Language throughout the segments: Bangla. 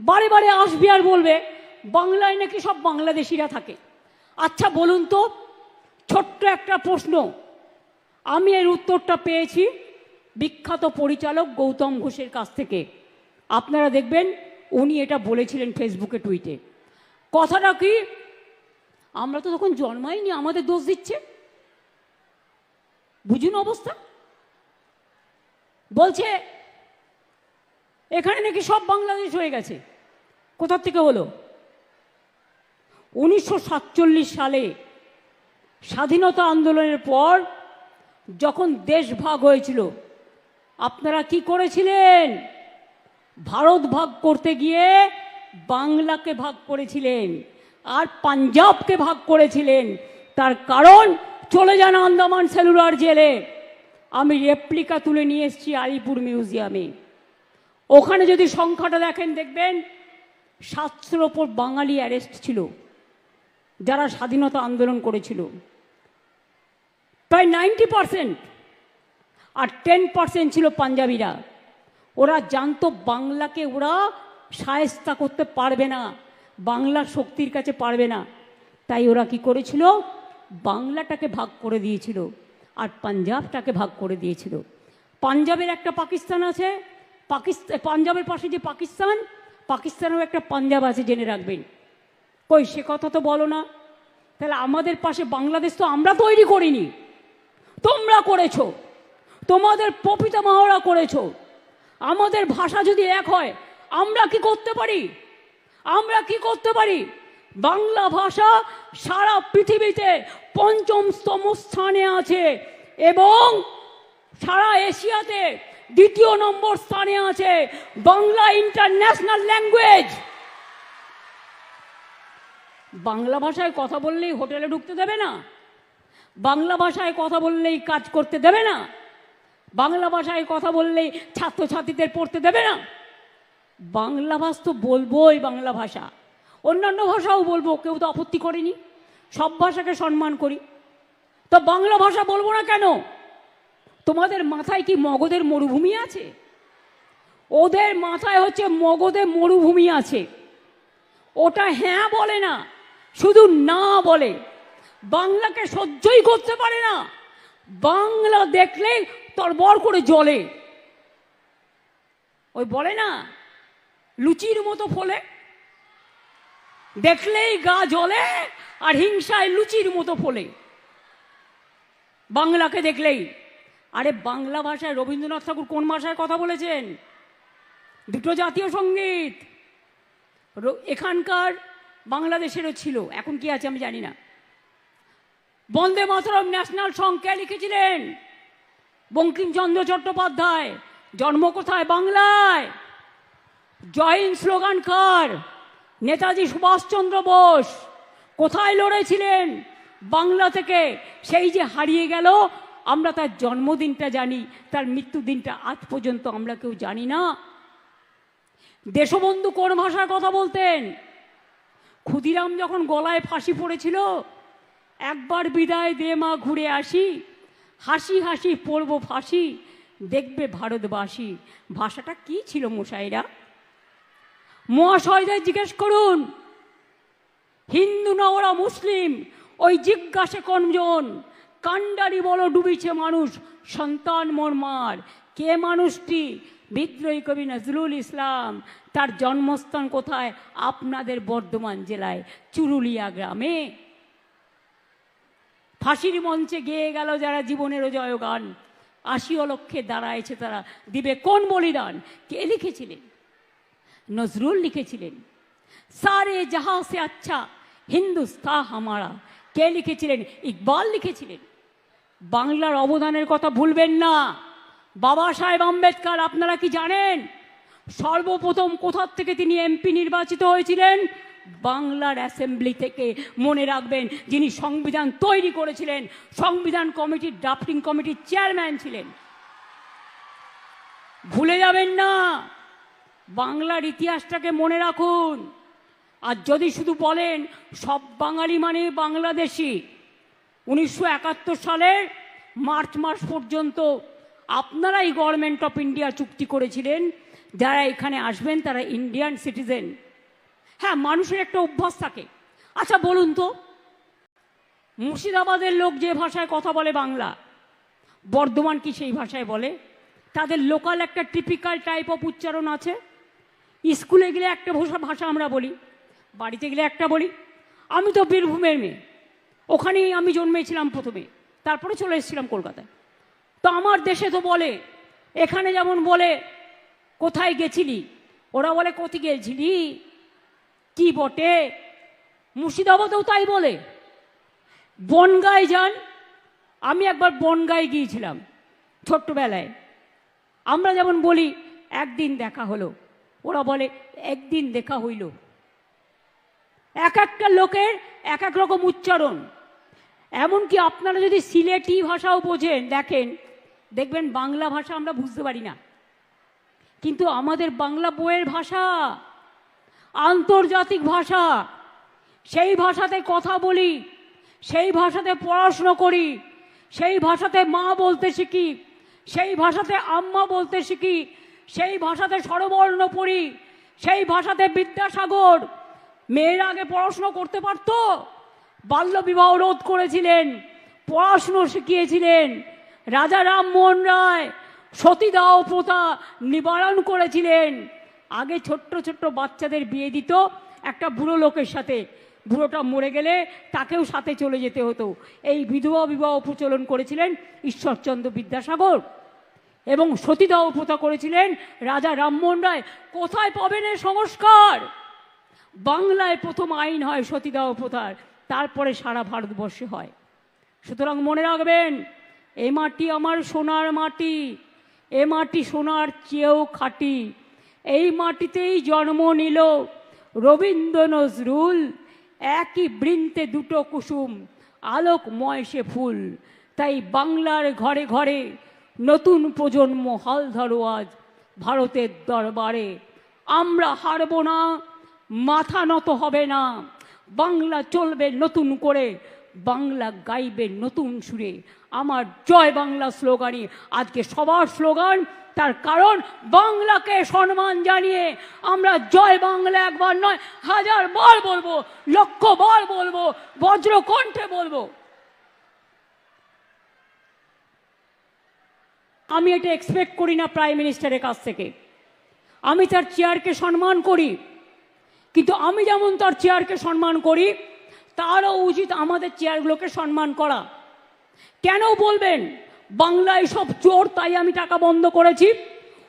বারে বারে আসবে আর বলবে, বাংলায় নাকি সব বাংলাদেশিরা থাকে। আচ্ছা বলুন তো, ছোট্ট একটা প্রশ্ন। আমি এর উত্তরটা পেয়েছি বিখ্যাত পরিচালক গৌতম ঘোষের কাছ থেকে। আপনারা দেখবেন, উনি এটা বলেছিলেন ফেসবুকে, টুইটে। কথাটা কি, আমরা তো তখন জন্মাইনি, আমাদের দোষ দিচ্ছে? বুঝুন অবস্থা। বলছে এখানে নাকি সব বাংলাদেশ হয়ে গেছে। কোথার থেকে হলো? উনিশশো সাতচল্লিশ সালে স্বাধীনতা আন্দোলনের পর যখন দেশ ভাগ হয়েছিল, আপনারা কি করেছিলেন? ভারত ভাগ করতে গিয়ে বাংলাকে ভাগ করেছিলেন আর পাঞ্জাবকে ভাগ করেছিলেন। তার কারণ, চলে যান আন্দামান সেলুলার জেলে। আমি রেপ্লিকা তুলে নিয়ে এসেছি আলিপুর মিউজিয়ামে ওখানে যদি সংখ্যাটা দেখেন, দেখবেন সাতশোর ওপর বাঙালি অ্যারেস্ট ছিল, যারা স্বাধীনতা আন্দোলন করেছিল। প্রায় নাইনটি পারসেন্ট আর টেন পার্সেন্ট ছিল পাঞ্জাবিরা। ওরা জানতো বাংলাকে ওরা সায়স্তা করতে পারবে না, বাংলার শক্তির কাছে পারবে না। তাই ওরা কি করেছিল? বাংলাটাকে ভাগ করে দিয়েছিল আর পাঞ্জাবটাকে ভাগ করে দিয়েছিল। পাঞ্জাবের একটা পাকিস্তান আছে পাকিস্তান পাঞ্জাবের পাশে যে পাকিস্তান, পাকিস্তানেও একটা পাঞ্জাব আছে জেনে রাখবেন। কই, সে কথা তো বলো না। তাহলে আমাদের পাশে বাংলাদেশ তো আমরা তৈরি করিনি। তোমরা করেছ। তোমাদের পপিতা মাহরা করেছ। আমাদের ভাষা যদি এক হয়, আমরা কি করতে পারি? আমরা কি করতে পারি? বাংলা ভাষা সারা পৃথিবীতে পঞ্চমতম স্থানে আছে এবং সারা এশিয়াতে দ্বিতীয় নম্বর স্থানে আছে বাংলা ইন্টারন্যাশনাল ল্যাঙ্গুয়েজ। বাংলা ভাষায় কথা বললেই হোটেলে ঢুকতে দেবে না। বাংলা ভাষায় কথা বললেই কাজ করতে দেবে না। বাংলা ভাষায় কথা বললেই ছাত্রছাত্রীদের পড়তে দেবে না। বাংলা ভাষা তো বলবোই বাংলা ভাষা। অন্যান্য ভাষাও বলব, কেউ তো আপত্তি করেনি। সব ভাষাকে সম্মান করি। তো বাংলা ভাষা বলব না কেন? তোমাদের মাথায় কি মগধের মরুভূমি আছে? ওদের মাথায় হচ্ছে মগধে মরুভূমি আছে। ওটা হ্যাঁ বলে না, শুধু না বলে। বাংলাকে সহ্যই করতে পারে না। বাংলা দেখলে তরবর করে জলে ওই বলে না, লুচির মতো ফলে। দেখলেই গা জ্বলে আর হিংসায় লুচির মতো ফলে। বাংলাকে দেখলেই। আরে বাংলা ভাষায় রবীন্দ্রনাথ ঠাকুর কোন ভাষায় কথা বলেছেন? দুটো জাতীয় সংগীত। এখানকার বাংলাদেশেরও ছিল, এখন কি আছে আমি জানি না। বন্দে মাতরম ন্যাশনাল সং কে লিখেছিলেন বঙ্কিমচন্দ্র চট্টোপাধ্যায়, জন্ম কোথায় বাংলায়? জয় হিন্দ স্লোগান কার? নেতাজি সুভাষচন্দ্র বোস কোথায় লড়েছিলেন? বাংলা থেকে সেই যে হারিয়ে গেল আমরা তার জন্মদিনটা জানি, তার মৃত্যুদিনটা আজ পর্যন্ত আমরা কেউ জানি না। দেশবন্ধু কোন ভাষায় কথা বলতেন? ক্ষুদিরাম যখন গলায় ফাঁসি পড়েছিল, একবার বিদায় দে মা, ঘুরে আসি। হাসি হাসি পড়ব ফাঁসি, দেখবে ভারতবাসী। ভাষাটা কি ছিল মশাইরা? মহাশয়দের জিজ্ঞেস করুন, হিন্দু না ওরা মুসলিম? ওই জিজ্ঞাসে কোনজন কান্ডারি বলো ডুবিছে মানুষ, সন্তান মর্মার কে মানুষটি? বিদ্রোহী কবি নজরুল ইসলাম। তার জন্মস্থান কোথায়? আপনাদের বর্ধমান জেলায়, চুরুলিয়া গ্রামে। ফাঁসির মঞ্চে গেয়ে গেল যারা জীবনেরও জয়গান। আশি অলক্ষে দাঁড়াইছে তারা। দিবে কোন বলিদান? কে লিখেছিলেন? নজরুল লিখেছিলেন। সারে জাহা সে আচ্ছা হিন্দুস্তা হামারা। কে লিখেছিলেন? ইকবাল লিখেছিলেন। বাংলার অবদানের কথা ভুলবেন না। বাবা সাহেব আম্বেদকর, আপনারা কি জানেন? সর্বপ্রথম কোথার থেকে তিনি এমপি নির্বাচিত হয়েছিলেন? বাংলার অ্যাসেম্বলি থেকে। মনে রাখবেন, যিনি সংবিধান তৈরি করেছিলেন, সংবিধান কমিটির ড্রাফটিং কমিটির চেয়ারম্যান ছিলেন। ভুলে যাবেন না, বাংলার ইতিহাসটাকে মনে রাখুন। আর যদি শুধু বলেন, সব বাঙালি মানে বাংলাদেশি, উনিশশো একাত্তর সালের মার্চ মাস পর্যন্ত আপনারাই গভর্নমেন্ট অফ ইন্ডিয়া চুক্তি করেছিলেন, যারা এখানে আসবেন তারা ইন্ডিয়ান সিটিজেন হ্যাঁ মানুষের একটা অভ্যাস থাকে। আচ্ছা বলুন তো, মুর্শিদাবাদের লোক যে ভাষায় কথা বলে বাংলা, বর্ধমান কি সেই ভাষায় বলে? তাদের লোকাল একটা টিপিক্যাল টাইপ অফ উচ্চারণ আছে। স্কুলে গেলে একটা ভাষা ভাষা আমরা বলি। বাড়িতে গেলে একটা বলি, আমি তো বীরভূমের মেয়ে। ওখানেই আমি জন্মেছিলাম প্রথমে, তারপরে চলে এসেছিলাম কলকাতায়। তো আমার দেশে তো বলে, এখানে যেমন বলে, কোথায় গেছিলি? ওরা বলে, কোথায় গেছিলি? কি বটে? মুর্শিদাবাদেও তাই বলে। বনগায় যান, আমি একবার বনগায় গিয়েছিলাম ছোট্টবেলায়। আমরা যেমন বলি, একদিন দেখা হলো। ওরা বলে, একদিন দেখা হইল। এক একটা লোকের এক এক রকম উচ্চারণ। এমনকি আপনারা যদি সিলেটি ভাষাও বোঝেন, দেখেন, দেখবেন বাংলা ভাষা আমরা বুঝতে পারি না। কিন্তু আমাদের বাংলা বইয়ের ভাষা, আন্তর্জাতিক ভাষা, সেই ভাষাতে কথা বলি, সেই ভাষাতে পড়াশুনো করি, সেই ভাষাতে মা বলতে শিখি, সেই ভাষাতে আম্মা বলতে শিখি, সেই ভাষাতে স্বরবর্ণ পড়ি, সেই ভাষাতে বিদ্যাসাগর মেয়েরা আগে পড়াশুনো করতে পারতো? বাল্যবিবাহ রোধ করেছিলেন, পড়াশুনো শিখিয়েছিলেন, রাজা রামমোহন রায়, সতীদাহ প্রথা নিবারণ করেছিলেন। আগে ছোট্ট ছোট্ট বাচ্চাদের বিয়ে দিত, একটা বুড়ো লোকের সাথে। বুড়োটা মরে গেলে তাকেও সাথে চলে যেতে হতো। এই বিধবা বিবাহ প্রচলন করেছিলেন ঈশ্বরচন্দ্র বিদ্যাসাগর। এবং সতীদাহ প্রথা করেছিলেন রাজা রামমোহন রায়। কোথায় পাবেন এ সংস্কার? বাংলায় প্রথম আইন হয় সতীদাহ প্রথার, তারপরে সারা ভারতবর্ষে হয়। সুতরাং মনে রাখবেন, এ মাটি আমার, সোনার মাটি, এ মাটি সোনার চেয়েও খাঁটি। এই মাটিতেই জন্ম নিল রবীন্দ্র নজরুল, একই বৃন্তে দুটো কুসুম, আলোকময় সে ফুল। তাই বাংলার ঘরে ঘরে নতুন প্রজন্ম হাল ধরো আজ ভারতের দরবারে। আমরা হারব না মাথা নত হবে না। বাংলা চলবে নতুন করে, বাংলা গাইবে নতুন সুরে। আমার জয় বাংলা স্লোগানই। আজকে সবার স্লোগান, তার কারণ বাংলাকে সম্মান জানিয়ে আমরা জয় বাংলা একবার নয়, হাজার বার বলব, লক্ষ বার বলব বজ্র কণ্ঠে বলব। আমি এটা এক্সপেক্ট করি না প্রাইম মিনিস্টারের কাছ থেকে। আমি তার চেয়ারকে সম্মান করি। কিন্তু আমি যেমন তার চেয়ারকে সম্মান করি, তারও উচিত আমাদের চেয়ারগুলোকে সম্মান করা। কেন বলবেন? বাংলায় সব চোর, তাই আমি টাকা বন্ধ করেছি।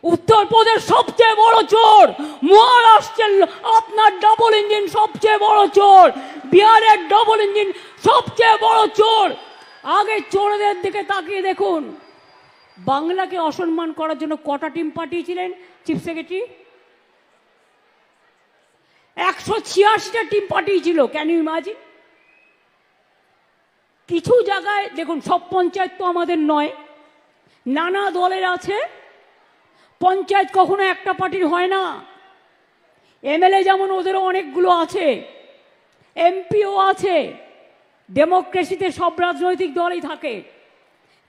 উত্তরপ্রদেশ সবচেয়ে বড় চোর, মহারাষ্ট্রের আপনার ডবল ইঞ্জিন সবচেয়ে বড় চোর, বিহারের ডবল ইঞ্জিন সবচেয়ে বড় চোর। আগে চোরদের দিকে তাকিয়ে দেখুন। বাংলাকে অসম্মান করার জন্য কটা টিম পাঠিয়েছিলেন? চিফ সেক্রেটারি একশো ছিয়াশিটা টিম পাঠিয়েছিল। ক্যান ইউ ইমাজিন কিছু জায়গায়, দেখুন, সব পঞ্চায়েত তো আমাদের নয়। নানা দলের আছে। পঞ্চায়েত কখনো একটা পার্টির হয় না। এমএলএ যেমন ওদেরও অনেকগুলো আছে। এমপিও আছে। ডেমোক্রেসিতে সব রাজনৈতিক দলই থাকে।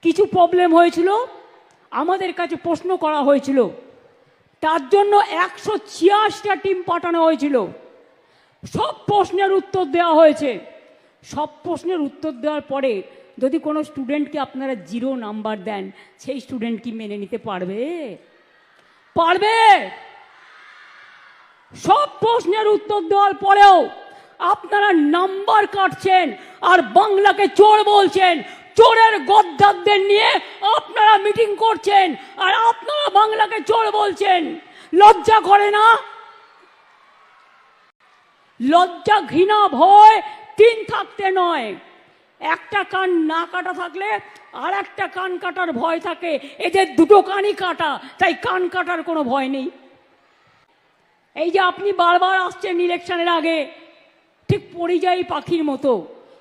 কিছু প্রবলেম হয়েছিল। আমাদের কাছে প্রশ্ন করা হয়েছিল। তার জন্য একশো ছিয়াশিটা টিম পাঠানো হয়েছিল। সব প্রশ্নের উত্তর দেওয়া হয়েছে। সব প্রশ্নের উত্তর দেওয়ার পরে যদি কোনো স্টুডেন্টকে আপনারা জিরো নাম্বার দেন, সেই স্টুডেন্ট কি মেনে নিতে পারবে? পারবে! সব প্রশ্নের উত্তর দেওয়ার পরেও আপনারা নাম্বার কাটছেন আর বাংলাকে চোর বলছেন। চোরের গদ্দারদের নিয়ে আপনারা মিটিং করছেন আর আপনারা বাংলাকে চোর বলছেন। লজ্জা করে না? লজ্জা ঘৃণা ভয় তিন থাকতে নয়। একটা কান না কাটা থাকলে আর একটা কান কাটার ভয় থাকে। এদের দুটো কানই কাটা, তাই কান কাটার কোনো ভয় নেই। এই যে আপনি বারবার আসছেন ইলেকশনের আগে, ঠিক পরিযায়ী পাখির মতো।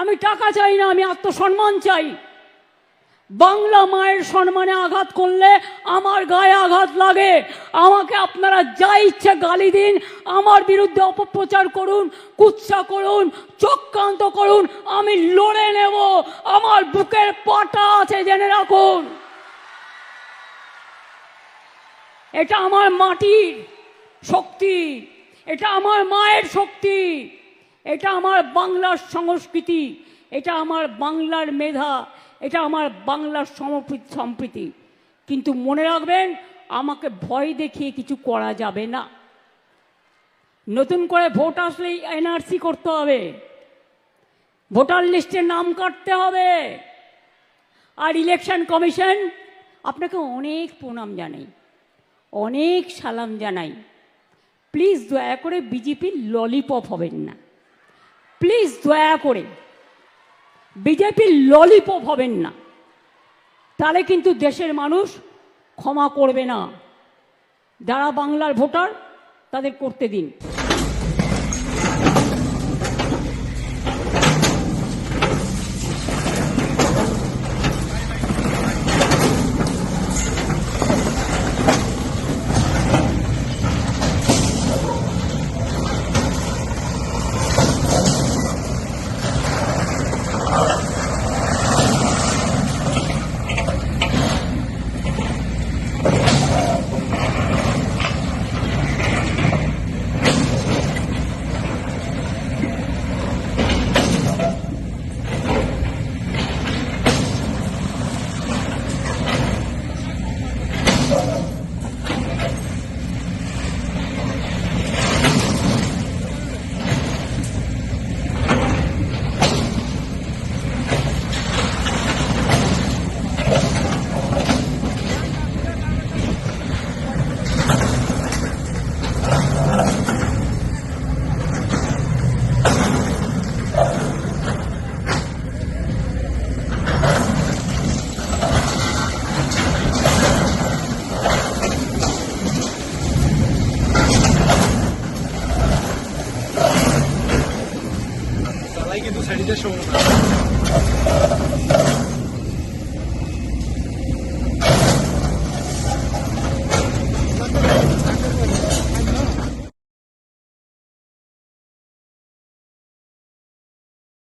আমি টাকা চাই না, আমি আত্মসম্মান চাই। বাংলা মায়ের সম্মানে আঘাত করলে আমার গায়ে আঘাত লাগে। আমাকে আপনারা যা ইচ্ছে গালি দিন, আমার বিরুদ্ধে অপপ্রচার করুন, কুৎসা করুন, চক্রান্ত করুন, আমি লড়ে নেব। আমার বুকের পাটা আছে, জেনে রাখুন। এটা আমার মাটির শক্তি, এটা আমার মায়ের শক্তি। এটা আমার বাংলার সংস্কৃতি, এটা আমার বাংলার মেধা, এটা আমার বাংলার সমপ্রীতি। কিন্তু মনে রাখবেন, আমাকে ভয় দেখিয়ে কিছু করা যাবে না। নতুন করে ভোট আসলেই এনআরসি করতে হবে। ভোটার লিস্টে নাম কাটতে হবে। আর ইলেকশন কমিশন আপনাকে অনেক প্রণাম জানাই, অনেক সালাম জানাই। প্লিজ দয়া করে বিজেপির ললিপপ হবেন না। প্লিজ দয়া করে বিজেপির ললিপপ হবেন না। তাহলে কিন্তু দেশের মানুষ ক্ষমা করবে না। যারা বাংলার ভোটার, তাদের করতে দিন।